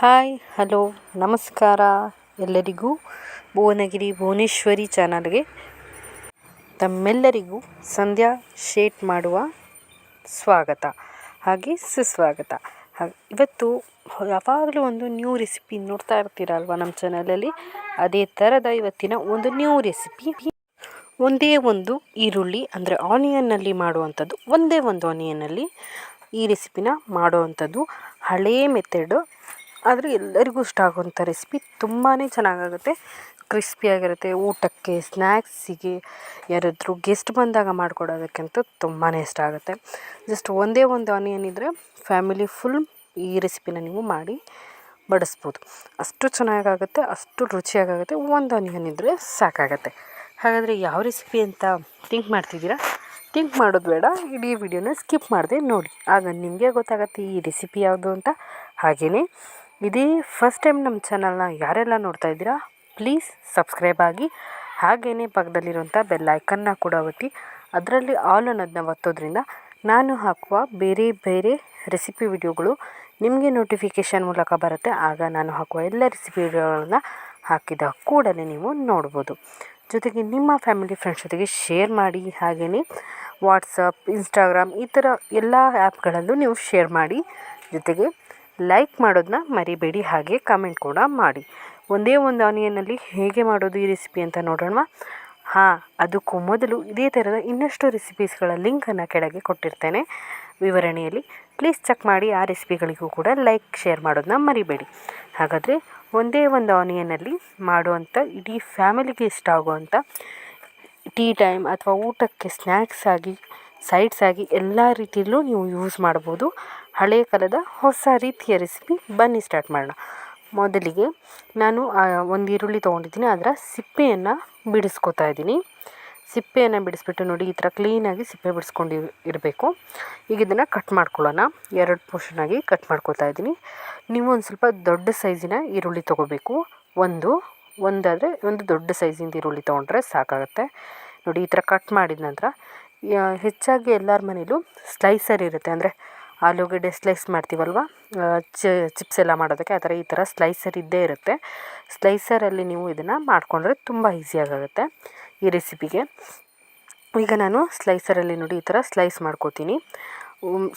Hi, hello, ನಮಸ್ಕಾರ ಎಲ್ಲರಿಗೂ ಭುವನಗಿರಿ ಭುವನೇಶ್ವರಿ ಚಾನಲ್ಗೆ. ತಮ್ಮೆಲ್ಲರಿಗೂ ಸಂಧ್ಯಾ ಶೇಟ್ ಮಾಡುವ ಸ್ವಾಗತ, ಹಾಗೆ ಸುಸ್ವಾಗತ. ಹಾಗೆ, ಇವತ್ತು ಯಾವಾಗಲೂ ಒಂದು ನ್ಯೂ ರೆಸಿಪಿ ನೋಡ್ತಾ ಇರ್ತೀರಲ್ವ ನಮ್ಮ ಚಾನಲಲ್ಲಿ? ಅದೇ ಥರದ ಇವತ್ತಿನ ಒಂದು ನ್ಯೂ ರೆಸಿಪಿ. ಒಂದೇ ಒಂದು ಈರುಳ್ಳಿ, ಅಂದರೆ ಆನಿಯನ್ನಲ್ಲಿ ಮಾಡುವಂಥದ್ದು, ಒಂದೇ ಒಂದು ಆನಿಯನ್ನಲ್ಲಿ ಈ ರೆಸಿಪಿನ ಮಾಡುವಂಥದ್ದು. ಹಳೇ ಮೆಥಡು ಆದರೆ ಎಲ್ಲರಿಗೂ ಇಷ್ಟ ಆಗುವಂಥ ರೆಸಿಪಿ ತುಂಬಾ ಚೆನ್ನಾಗಾಗುತ್ತೆ. ಕ್ರಿಸ್ಪಿಯಾಗಿರುತ್ತೆ ಊಟಕ್ಕೆ ಸ್ನ್ಯಾಕ್ಸಿಗೆ ಯಾರಾದರೂ ಗೆಸ್ಟ್ ಬಂದಾಗ ಮಾಡಿಕೊಡೋದಕ್ಕಂತೂ ತುಂಬಾ ಇಷ್ಟ ಆಗುತ್ತೆ. ಜಸ್ಟ್ ಒಂದೇ ಒಂದು ಆನಿಯನ್ ಇದ್ದರೆ ಫ್ಯಾಮಿಲಿ ಫುಲ್ ಈ ರೆಸಿಪಿನ ನೀವು ಮಾಡಿ ಬಡಿಸ್ಬೋದು. ಅಷ್ಟು ಚೆನ್ನಾಗಾಗುತ್ತೆ, ಅಷ್ಟು ರುಚಿಯಾಗುತ್ತೆ ಒಂದು ಆನಿಯನ್ ಇದ್ದರೆ ಸಾಕಾಗುತ್ತೆ. ಹಾಗಾದರೆ ಯಾವ ರೆಸಿಪಿ ಅಂತ ಥಿಂಕ್ ಮಾಡ್ತಿದ್ದೀರಾ? ಥಿಂಕ್ ಮಾಡೋದು ಬೇಡ, ಇಡೀ ವಿಡಿಯೋನ ಸ್ಕಿಪ್ ಮಾಡಿದೆ ನೋಡಿ. ಆಗ ನಿಮಗೆ ಗೊತ್ತಾಗುತ್ತೆ ಈ ರೆಸಿಪಿ ಯಾವುದು ಅಂತ. ಹಾಗೆಯೇ ಇದೇ ಫಸ್ಟ್ ಟೈಮ್ ನಮ್ಮ ಚಾನಲ್ನ ಯಾರೆಲ್ಲ ನೋಡ್ತಾ ಇದ್ದೀರಾ ಪ್ಲೀಸ್ ಸಬ್ಸ್ಕ್ರೈಬ್ ಆಗಿ ಹಾಗೇ ಪಕ್ಕದಲ್ಲಿರುವಂಥ ಬೆಲ್ ಐಕನ್ನ ಕೂಡ ಒತ್ತಿ, ಅದರಲ್ಲಿ ಆಲ್ ಅನ್ನೋದನ್ನ ಒತ್ತೋದ್ರಿಂದ ನಾನು ಹಾಕುವ ಬೇರೆ ಬೇರೆ ರೆಸಿಪಿ ವಿಡಿಯೋಗಳು ನಿಮಗೆ ನೋಟಿಫಿಕೇಷನ್ ಮೂಲಕ ಬರುತ್ತೆ, ಆಗ ನಾನು ಹಾಕುವ ಎಲ್ಲ ರೆಸಿಪಿ ವಿಡಿಯೋಗಳನ್ನ ಹಾಕಿದ ಕೂಡಲೇ ನೀವು ನೋಡ್ಬೋದು. ಜೊತೆಗೆ ನಿಮ್ಮ ಫ್ಯಾಮಿಲಿ ಫ್ರೆಂಡ್ಸ್ ಜೊತೆಗೆ ಶೇರ್ ಮಾಡಿ ಹಾಗೆಯೇ ವಾಟ್ಸಪ್ ಇನ್ಸ್ಟಾಗ್ರಾಮ್ ಈ ಥರ ಎಲ್ಲ ಆ್ಯಪ್ಗಳಲ್ಲೂ ನೀವು ಶೇರ್ ಮಾಡಿ, ಜೊತೆಗೆ ಲೈಕ್ ಮಾಡೋದನ್ನ ಮರಿಬೇಡಿ, ಹಾಗೆ ಕಮೆಂಟ್ ಕೂಡ ಮಾಡಿ. ಒಂದೇ ಒಂದು ಆನಿಯನ್ನಲ್ಲಿ ಹೇಗೆ ಮಾಡೋದು ಈ ರೆಸಿಪಿ ಅಂತ ನೋಡೋಣ ಹಾಂ, ಅದಕ್ಕೂ ಮೊದಲು ಇದೇ ಥರದ ಇನ್ನಷ್ಟು ರೆಸಿಪೀಸ್ಗಳ ಲಿಂಕನ್ನು ಕೆಳಗೆ ಕೊಟ್ಟಿರ್ತೇನೆ. ವಿವರಣೆಯಲ್ಲಿ ಪ್ಲೀಸ್ ಚೆಕ್ ಮಾಡಿ, ಆ ರೆಸಿಪಿಗಳಿಗೂ ಕೂಡ ಲೈಕ್ ಶೇರ್ ಮಾಡೋದನ್ನ ಮರಿಬೇಡಿ. ಹಾಗಾದರೆ ಒಂದೇ ಒಂದು ಆನಿಯನ್ನಲ್ಲಿ ಮಾಡುವಂಥ ಇಡೀ ಫ್ಯಾಮಿಲಿಗೆ ಇಷ್ಟ ಆಗುವಂಥ ಟೀ ಟೈಮ್ ಅಥವಾ ಊಟಕ್ಕೆ ಸ್ನ್ಯಾಕ್ಸ್ ಆಗಿ ಸೈಡ್ಸ್ ಆಗಿ ಎಲ್ಲ ರೀತಿಯಲ್ಲೂ ನೀವು ಯೂಸ್ ಮಾಡ್ಬೋದು. ಹಳೆಯ ಕಾಲದ ಹೊಸ ರೀತಿಯ ರೆಸಿಪಿ ಬನ್ನಿ ಸ್ಟಾರ್ಟ್ ಮಾಡೋಣ. ಮೊದಲಿಗೆ ನಾನು ಒಂದು ಈರುಳ್ಳಿ ತೊಗೊಂಡಿದ್ದೀನಿ. ಅದರ ಸಿಪ್ಪೆಯನ್ನು ಬಿಡಿಸ್ಕೊತಾ ಇದ್ದೀನಿ. ಸಿಪ್ಪೆಯನ್ನು ಬಿಡಿಸ್ಬಿಟ್ಟು ನೋಡಿ, ಈ ಥರ ಕ್ಲೀನಾಗಿ ಸಿಪ್ಪೆ ಬಿಡಿಸ್ಕೊಂಡು ಇರಬೇಕು. ಈಗ ಇದನ್ನು ಕಟ್ ಮಾಡ್ಕೊಳ್ಳೋಣ. ಎರಡು ಪೋರ್ಷನಾಗಿ ಕಟ್ ಮಾಡ್ಕೊತಾ ಇದ್ದೀನಿ. ನೀವು ಒಂದು ಸ್ವಲ್ಪ ದೊಡ್ಡ ಸೈಜಿನ ಈರುಳ್ಳಿ ತೊಗೋಬೇಕು. ಒಂದು, ಒಂದಾದರೆ ಒಂದು ದೊಡ್ಡ ಸೈಜಿಂದ ಈರುಳ್ಳಿ ತೊಗೊಂಡ್ರೆ ಸಾಕಾಗುತ್ತೆ. ನೋಡಿ, ಈ ಥರ ಕಟ್ ಮಾಡಿದ ನಂತರ ಹೆಚ್ಚಾಗಿ ಎಲ್ಲರ ಮನೇಲೂ ಸ್ಲೈಸರ್ ಇರುತ್ತೆ. ಅಂದರೆ ಆಲೂಗಡ್ಡೆ ಸ್ಲೈಸ್ ಮಾಡ್ತೀವಲ್ವ? ಚಿಪ್ಸ್ ಎಲ್ಲ ಮಾಡೋದಕ್ಕೆ ಆ ಥರ ಈ ಥರ ಸ್ಲೈಸರ್ ಇದ್ದೇ ಇರುತ್ತೆ. ಸ್ಲೈಸರಲ್ಲಿ ನೀವು ಇದನ್ನು ಮಾಡಿಕೊಂಡ್ರೆ ತುಂಬ ಈಸಿಯಾಗುತ್ತೆ ಈ ರೆಸಿಪಿಗೆ. ಈಗ ನಾನು ಸ್ಲೈಸರಲ್ಲಿ ನೋಡಿ ಈ ಥರ ಸ್ಲೈಸ್ ಮಾಡ್ಕೋತೀನಿ.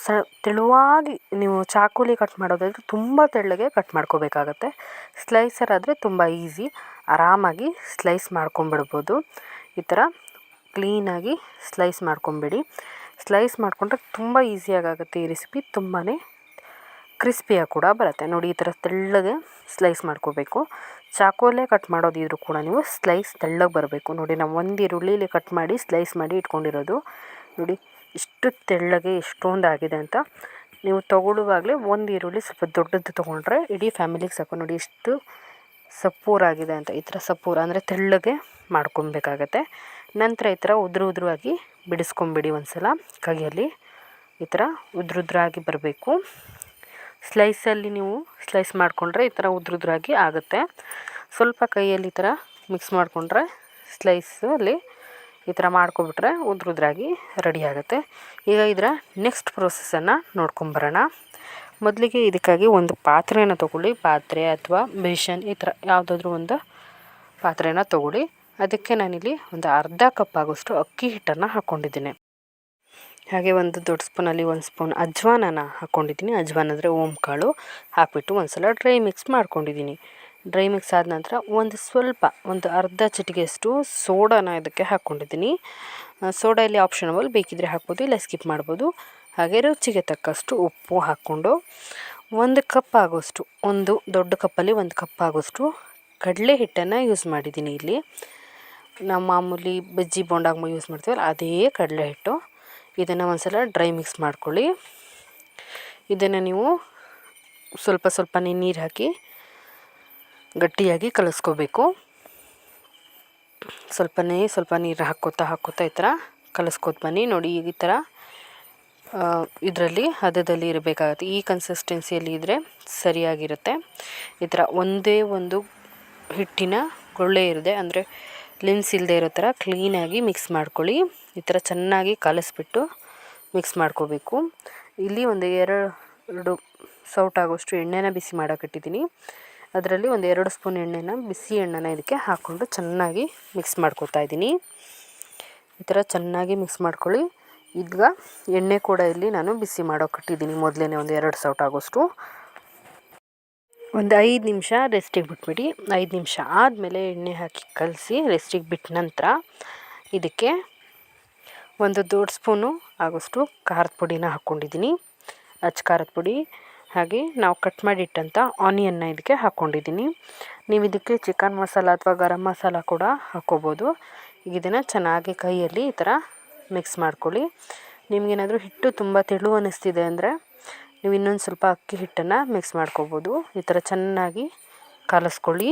ಸ, ತೆಳುವಾಗಿ ನೀವು ಚಾಕುಲಿ ಕಟ್ ಮಾಡೋದಾದರೆ ತುಂಬ ತೆಳ್ಳಗೆ ಕಟ್ ಮಾಡ್ಕೋಬೇಕಾಗತ್ತೆ. ಸ್ಲೈಸರ್ ಆದರೆ ತುಂಬ ಈಸಿ. ಆರಾಮಾಗಿ ಸ್ಲೈಸ್ ಮಾಡ್ಕೊಂಬಿಡ್ಬೋದು ಈ ಥರ ಕ್ಲೀನಾಗಿ ಸ್ಲೈಸ್ ಮಾಡ್ಕೊಂಬಿಡಿ. ಸ್ಲೈಸ್ ಮಾಡಿಕೊಂಡ್ರೆ ತುಂಬ ಈಸಿಯಾಗುತ್ತೆ ಈ ರೆಸಿಪಿ. ತುಂಬಾ ಕ್ರಿಸ್ಪಿಯಾಗಿ ಕೂಡ ಬರುತ್ತೆ. ನೋಡಿ, ಈ ಥರ ತೆಳ್ಳಗೆ ಸ್ಲೈಸ್ ಮಾಡ್ಕೋಬೇಕು. ಚಾಕುವಲ್ಲೇ ಕಟ್ ಮಾಡೋದಿದ್ರು ಕೂಡ ನೀವು ಸ್ಲೈಸ್ ತೆಳ್ಳಗೆ ಬರಬೇಕು. ನೋಡಿ, ನಾವು ಒಂದು ಈರುಳ್ಳಿಲಿ ಕಟ್ ಮಾಡಿ ಸ್ಲೈಸ್ ಮಾಡಿ ಇಟ್ಕೊಂಡಿರೋದು. ನೋಡಿ, ಇಷ್ಟು ತೆಳ್ಳಗೆ ಎಷ್ಟೊಂದು ಆಗಿದೆ ಅಂತ. ನೀವು ತೊಗೊಳ್ಳುವಾಗಲೇ ಒಂದು ಈರುಳ್ಳಿ ಸ್ವಲ್ಪ ದೊಡ್ಡದು ತೊಗೊಂಡ್ರೆ ಇಡೀ ಫ್ಯಾಮಿಲಿಗೆ ಸಾಕು ನೋಡಿ, ಇಷ್ಟು ಸಪ್ಪೂರಾಗಿದೆ ಅಂತ. ಈ ಥರ ಸಪ್ಪೂರ ಅಂದರೆ ತೆಳ್ಳಗೆ ಮಾಡ್ಕೊಬೇಕಾಗತ್ತೆ. ನಂತರ ಈ ಥರ ಉದುರು ಉದುರಾಗಿ ಬಿಡಿಸ್ಕೊಂಬಿಡಿ ಒಂದು ಸಲ ಕೈಯಲ್ಲಿ ಈ ಥರ ಉದ್ರುದ್ರಾಗಿ ಬರಬೇಕು. ಸ್ಲೈಸಲ್ಲಿ ನೀವು ಸ್ಲೈಸ್ ಮಾಡಿಕೊಂಡ್ರೆ ಈ ಥರ ಉದ್ರುದ್ರಾಗಿ ಆಗುತ್ತೆ. ಸ್ವಲ್ಪ ಕೈಯಲ್ಲಿ ಈ ಥರ ಮಿಕ್ಸ್ ಮಾಡಿಕೊಂಡ್ರೆ ಸ್ಲೈಸಲ್ಲಿ ಈ ಥರ ಮಾಡ್ಕೊಬಿಟ್ರೆ ಉದ್ರುದ್ರಾಗಿ ರೆಡಿ ಆಗುತ್ತೆ. ಈಗ ಇದರ ನೆಕ್ಸ್ಟ್ ಪ್ರೊಸೆಸನ್ನು ನೋಡ್ಕೊಂಬರೋಣ ಮೊದಲಿಗೆ ಇದಕ್ಕಾಗಿ ಒಂದು ಪಾತ್ರೆಯನ್ನು ತೊಗೊಳ್ಳಿ. ಪಾತ್ರೆ ಅಥವಾ ಬೇಷನ್ ಈ ಥರ ಯಾವುದಾದ್ರೂ ಒಂದು ಪಾತ್ರೆನ ತೊಗೊಳ್ಳಿ. ಅದಕ್ಕೆ ನಾನಿಲ್ಲಿ ಒಂದು ಅರ್ಧ ಕಪ್ ಆಗೋಷ್ಟು ಅಕ್ಕಿ ಹಿಟ್ಟನ್ನು ಹಾಕ್ಕೊಂಡಿದ್ದೀನಿ ಹಾಗೆ ಒಂದು ದೊಡ್ಡ ಸ್ಪೂನಲ್ಲಿ ಒಂದು ಸ್ಪೂನ್ ಅಜ್ವಾನನ ಹಾಕ್ಕೊಂಡಿದ್ದೀನಿ ಅಜ್ವಾನ ಅಂದರೆ ಓಮ್ ಕಾಳು ಹಾಕಿಬಿಟ್ಟು ಒಂದು ಸಲ ಡ್ರೈ ಮಿಕ್ಸ್ ಮಾಡ್ಕೊಂಡಿದ್ದೀನಿ. ಡ್ರೈ ಮಿಕ್ಸ್ ಆದ ನಂತರ ಒಂದು ಸ್ವಲ್ಪ, ಒಂದು ಅರ್ಧ ಚಿಟಿಗೆಯಷ್ಟು ಸೋಡಾನ ಇದಕ್ಕೆ ಹಾಕ್ಕೊಂಡಿದ್ದೀನಿ ಸೋಡಾ ಇಲ್ಲಿ ಆಪ್ಷನಬಲ್ ಬೇಕಿದ್ರೆ ಹಾಕ್ಬೋದು, ಇಲ್ಲ ಸ್ಕಿಪ್ ಮಾಡ್ಬೋದು. ಹಾಗೆ ರುಚಿಗೆ ತಕ್ಕಷ್ಟು ಉಪ್ಪು ಹಾಕ್ಕೊಂಡು ಒಂದು ಕಪ್ ಆಗೋಷ್ಟು, ಒಂದು ದೊಡ್ಡ ಕಪ್ಪಲ್ಲಿ ಒಂದು ಕಪ್ ಆಗೋಷ್ಟು ಕಡಲೆ ಹಿಟ್ಟನ್ನು ಯೂಸ್ ಮಾಡಿದ್ದೀನಿ ಇಲ್ಲಿ. ನಾವು ಮಾಮೂಲಿ ಬಜ್ಜಿ ಬೋಂಡಾಗ ಯೂಸ್ ಮಾಡ್ತೀವಲ್ಲ, ಅದೇ ಕಡಲೆ ಹಿಟ್ಟು. ಇದನ್ನು ಒಂದು ಸಲ ಡ್ರೈ ಮಿಕ್ಸ್ ಮಾಡ್ಕೊಳ್ಳಿ. ಇದನ್ನು ನೀವು ಸ್ವಲ್ಪ ಸ್ವಲ್ಪನೇ ನೀರು ಹಾಕಿ ಗಟ್ಟಿಯಾಗಿ ಕಲಿಸ್ಕೋಬೇಕು. ಸ್ವಲ್ಪನೇ ಸ್ವಲ್ಪ ನೀರು ಹಾಕ್ಕೋತಾ ಹಾಕ್ಕೋತಾ ಈ ಥರ ಕಲಸ್ಕೋತ ಬನ್ನಿ. ನೋಡಿ ಈಗ ಈ ಥರ ಇದರಲ್ಲಿ ಹದದಲ್ಲಿ ಇರಬೇಕಾಗುತ್ತೆ. ಈ ಕನ್ಸಿಸ್ಟೆನ್ಸಿಯಲ್ಲಿ ಇದ್ದರೆ ಸರಿಯಾಗಿರುತ್ತೆ. ಈ ಥರ ಒಂದೇ ಒಂದು ಹಿಟ್ಟಿನ ಗೊಳ್ಳೆ ಇರದೆ ಅಂದರೆ ಲಿನ್ಸ್ ಇಲ್ಲದೆ ಇರೋ ಥರ ಕ್ಲೀನಾಗಿ ಮಿಕ್ಸ್ ಮಾಡ್ಕೊಳ್ಳಿ. ಈ ಥರ ಚೆನ್ನಾಗಿ ಕಲಿಸ್ಬಿಟ್ಟು ಮಿಕ್ಸ್ ಮಾಡ್ಕೋಬೇಕು. ಇಲ್ಲಿ ಒಂದು ಎರಡು ಸೌಟಾಗೋಷ್ಟು ಎಣ್ಣೆನ ಬಿಸಿ ಮಾಡೋಕ್ಕಿಟ್ಟಿದ್ದೀನಿ ಅದರಲ್ಲಿ ಒಂದು ಎರಡು ಸ್ಪೂನ್ ಎಣ್ಣೆನ ಬಿಸಿ ಎಣ್ಣೆನ ಇದಕ್ಕೆ ಹಾಕ್ಕೊಂಡು ಚೆನ್ನಾಗಿ ಮಿಕ್ಸ್ ಮಾಡ್ಕೊತಾ ಇದ್ದೀನಿ. ಈ ಥರ ಚೆನ್ನಾಗಿ ಮಿಕ್ಸ್ ಮಾಡ್ಕೊಳ್ಳಿ. ಈಗ ಎಣ್ಣೆ ಕೂಡ ಇಲ್ಲಿ ನಾನು ಬಿಸಿ ಮಾಡೋಕ್ಕಿಟ್ಟಿದ್ದೀನಿ ಮೊದಲೇ ಒಂದು ಎರಡು ಸೌಟ್ ಆಗೋಷ್ಟು. ಒಂದು ಐದು ನಿಮಿಷ ರೆಸ್ಟಿಗೆ ಬಿಟ್ಬಿಡಿ. ಐದು ನಿಮಿಷ ಆದಮೇಲೆ ಎಣ್ಣೆ ಹಾಕಿ ಕಲಸಿ ರೆಸ್ಟಿಗೆ ಬಿಟ್ಟ ನಂತರ ಇದಕ್ಕೆ ಒಂದು ದೊಡ್ಡ ಸ್ಪೂನು ಆಗೋಷ್ಟು ಖಾರದ ಪುಡಿನ ಹಾಕ್ಕೊಂಡಿದ್ದೀನಿ. ಅಚ್ಚ ಖಾರದ ಪುಡಿ, ಹಾಗೆ ನಾವು ಕಟ್ ಮಾಡಿಟ್ಟಂಥ ಆನಿಯನ್ನ ಇದಕ್ಕೆ ಹಾಕ್ಕೊಂಡಿದ್ದೀನಿ. ನೀವು ಇದಕ್ಕೆ ಚಿಕನ್ ಮಸಾಲ ಅಥವಾ ಗರಂ ಮಸಾಲ ಕೂಡ ಹಾಕ್ಕೋಬೋದು. ಈಗ ಇದನ್ನು ಚೆನ್ನಾಗಿ ಕೈಯಲ್ಲಿ ಈ ಥರ ಮಿಕ್ಸ್ ಮಾಡ್ಕೊಳ್ಳಿ. ನಿಮಗೇನಾದರೂ ಹಿಟ್ಟು ತುಂಬ ತೆಳು ಅನ್ನಿಸ್ತಿದೆ ಅಂದರೆ ನೀವು ಇನ್ನೊಂದು ಸ್ವಲ್ಪ ಅಕ್ಕಿ ಹಿಟ್ಟನ್ನು ಮಿಕ್ಸ್ ಮಾಡ್ಕೋಬೋದು. ಈ ಥರ ಚೆನ್ನಾಗಿ ಕಲಸ್ಕೊಳ್ಳಿ.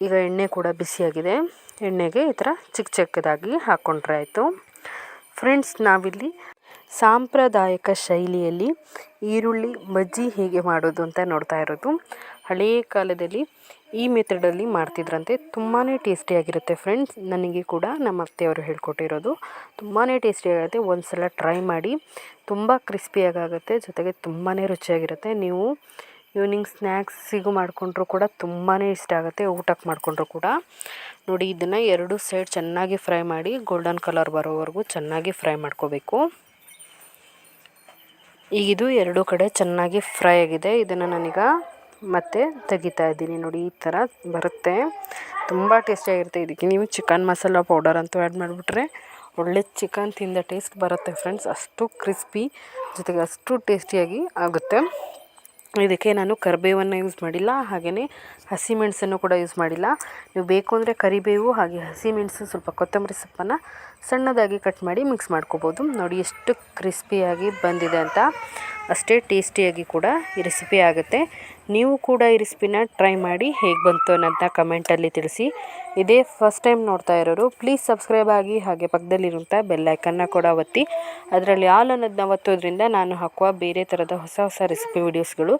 ಈಗ ಎಣ್ಣೆ ಕೂಡ ಬಿಸಿಯಾಗಿದೆ. ಎಣ್ಣೆಗೆ ಈ ಥರ ಚಿಕ್ಕ ಚಿಕ್ಕದಾಗಿ ಹಾಕ್ಕೊಂಡ್ರೆ ಆಯಿತು. ಫ್ರೆಂಡ್ಸ್ ನಾವಿಲ್ಲಿ ಸಾಂಪ್ರದಾಯಿಕ ಶೈಲಿಯಲ್ಲಿ ಈರುಳ್ಳಿ ಮಜ್ಜಿ ಹೇಗೆ ಮಾಡೋದು ಅಂತ ನೋಡ್ತಾ ಇರೋದು. ಹಳೆಯ ಕಾಲದಲ್ಲಿ ಈ ಮೆಥಡಲ್ಲಿ ಮಾಡ್ತಿದ್ರಂತೆ ತುಂಬಾ ಟೇಸ್ಟಿಯಾಗಿರುತ್ತೆ ಫ್ರೆಂಡ್ಸ್. ನನಗೆ ಕೂಡ ನಮ್ಮ ಅತ್ತೆಯವರು ಹೇಳ್ಕೊಟ್ಟಿರೋದು ತುಂಬಾ ಟೇಸ್ಟಿಯಾಗಿರುತ್ತೆ. ಒಂದು ಸಲ ಟ್ರೈ ಮಾಡಿ, ತುಂಬ ಕ್ರಿಸ್ಪಿಯಾಗುತ್ತೆ ಜೊತೆಗೆ ತುಂಬಾ ರುಚಿಯಾಗಿರುತ್ತೆ. ನೀವು ಈವ್ನಿಂಗ್ ಸ್ನ್ಯಾಕ್ಸಿಗೂ ಮಾಡಿಕೊಂಡ್ರು ಕೂಡ ತುಂಬಾ ಇಷ್ಟ ಆಗುತ್ತೆ, ಊಟಕ್ಕೆ ಮಾಡಿಕೊಂಡ್ರು ಕೂಡ. ನೋಡಿ, ಇದನ್ನು ಎರಡು ಸೈಡ್ ಚೆನ್ನಾಗಿ ಫ್ರೈ ಮಾಡಿ, ಗೋಲ್ಡನ್ ಕಲರ್ ಬರೋವರೆಗೂ ಚೆನ್ನಾಗಿ ಫ್ರೈ ಮಾಡ್ಕೋಬೇಕು. ಈಗಿದು ಎರಡು ಕಡೆ ಚೆನ್ನಾಗಿ ಫ್ರೈ ಆಗಿದೆ. ಇದನ್ನು ನಾನೀಗ ಮತ್ತೆ ತೆಗಿತಾ ಇದ್ದೀನಿ ನೋಡಿ, ಈ ಥರ ಬರುತ್ತೆ. ತುಂಬ ಟೇಸ್ಟಿಯಾಗಿರುತ್ತೆ ಇದಕ್ಕೆ. ನೀವು ಚಿಕನ್ ಮಸಾಲ ಪೌಡರ್ ಅಂತೂ ಆ್ಯಡ್ ಮಾಡಿಬಿಟ್ರೆ ಒಳ್ಳೆ ಚಿಕನ್ ತಿಂದ ಟೇಸ್ಟ್ ಬರುತ್ತೆ ಫ್ರೆಂಡ್ಸ್ ಅಷ್ಟು ಕ್ರಿಸ್ಪಿ ಜೊತೆಗೆ ಅಷ್ಟು ಟೇಸ್ಟಿಯಾಗಿ ಆಗುತ್ತೆ. ಇದಕ್ಕೆ ನಾನು ಕರಿಬೇವನ್ನು ಯೂಸ್ ಮಾಡಿಲ್ಲ ಹಾಗೆಯೇ ಹಸಿಮೆಣಸನ್ನು ಕೂಡ ಯೂಸ್ ಮಾಡಿಲ್ಲ. ನೀವು ಬೇಕು ಅಂದರೆ ಕರಿಬೇವು, ಹಾಗೆ ಹಸಿಮೆಣಸು ಸ್ವಲ್ಪ ಕೊತ್ತಂಬರಿ ಸೊಪ್ಪನ್ನು ಸಣ್ಣದಾಗಿ ಕಟ್ ಮಾಡಿ ಮಿಕ್ಸ್ ಮಾಡ್ಕೋಬೋದು. ನೋಡಿ ಎಷ್ಟು ಕ್ರಿಸ್ಪಿಯಾಗಿ ಬಂದಿದೆ ಅಂತ. ಅಷ್ಟೇ ಟೇಸ್ಟಿಯಾಗಿ ಕೂಡ ಈ ರೆಸಿಪಿ ಆಗುತ್ತೆ. ನೀವು ಕೂಡ ಈ ರೆಸಿಪಿನ ಟ್ರೈ ಮಾಡಿ ಹೇಗೆ ಬಂತು ಅನ್ನೋದನ್ನ ಕಮೆಂಟಲ್ಲಿ ತಿಳಿಸಿ. ಇದೇ ಫಸ್ಟ್ ಟೈಮ್ ನೋಡ್ತಾ ಇರೋರು ಪ್ಲೀಸ್ ಸಬ್ಸ್ಕ್ರೈಬ್ ಆಗಿ ಹಾಗೆ ಪಕ್ಕದಲ್ಲಿರುವಂಥ ಬೆಲ್ಲೈಕನ್ನ ಕೂಡ ಒತ್ತಿ. ಅದರಲ್ಲಿ ಆಲ್ ಅನ್ನೋದನ್ನ ಒತ್ತೋದ್ರಿಂದ ನಾನು ಹಾಕುವ ಬೇರೆ ಥರದ ಹೊಸ ಹೊಸ ರೆಸಿಪಿ ವಿಡಿಯೋಸ್ಗಳು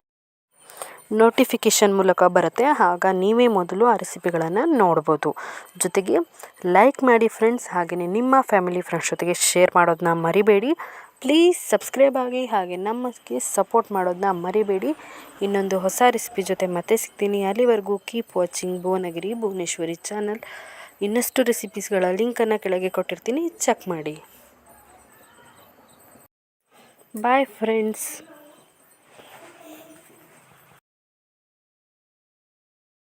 ನೋಟಿಫಿಕೇಷನ್ ಮೂಲಕ ಬರುತ್ತೆ. ಆಗ ನೀವೇ ಮೊದಲು ಆ ರೆಸಿಪಿಗಳನ್ನು ನೋಡ್ಬೋದು. ಜೊತೆಗೆ ಲೈಕ್ ಮಾಡಿ ಫ್ರೆಂಡ್ಸ್ ಹಾಗೆಯೇ ನಿಮ್ಮ ಫ್ಯಾಮಿಲಿ ಫ್ರೆಂಡ್ಸ್ ಜೊತೆಗೆ ಶೇರ್ ಮಾಡೋದನ್ನ ಮರಿಬೇಡಿ. ಪ್ಲೀಸ್ ಸಬ್ಸ್ಕ್ರೈಬ್ ಆಗಿ ಹಾಗೆ ನಮಗೆ ಸಪೋರ್ಟ್ ಮಾಡೋದನ್ನ ಮರಿಬೇಡಿ. ಇನ್ನೊಂದು ಹೊಸ ರೆಸಿಪಿ ಜೊತೆ ಮತ್ತೆ ಸಿಗ್ತೀನಿ. ಅಲ್ಲಿವರೆಗೂ keep watching Bhuvanagiri, Bhuvaneshwari channel ಇನ್ನಷ್ಟು ರೆಸಿಪೀಸ್ಗಳ ಲಿಂಕನ್ನು ಕೆಳಗೆ ಕೊಟ್ಟಿರ್ತೀನಿ. ಚೆಕ್ ಮಾಡಿ. Bye friends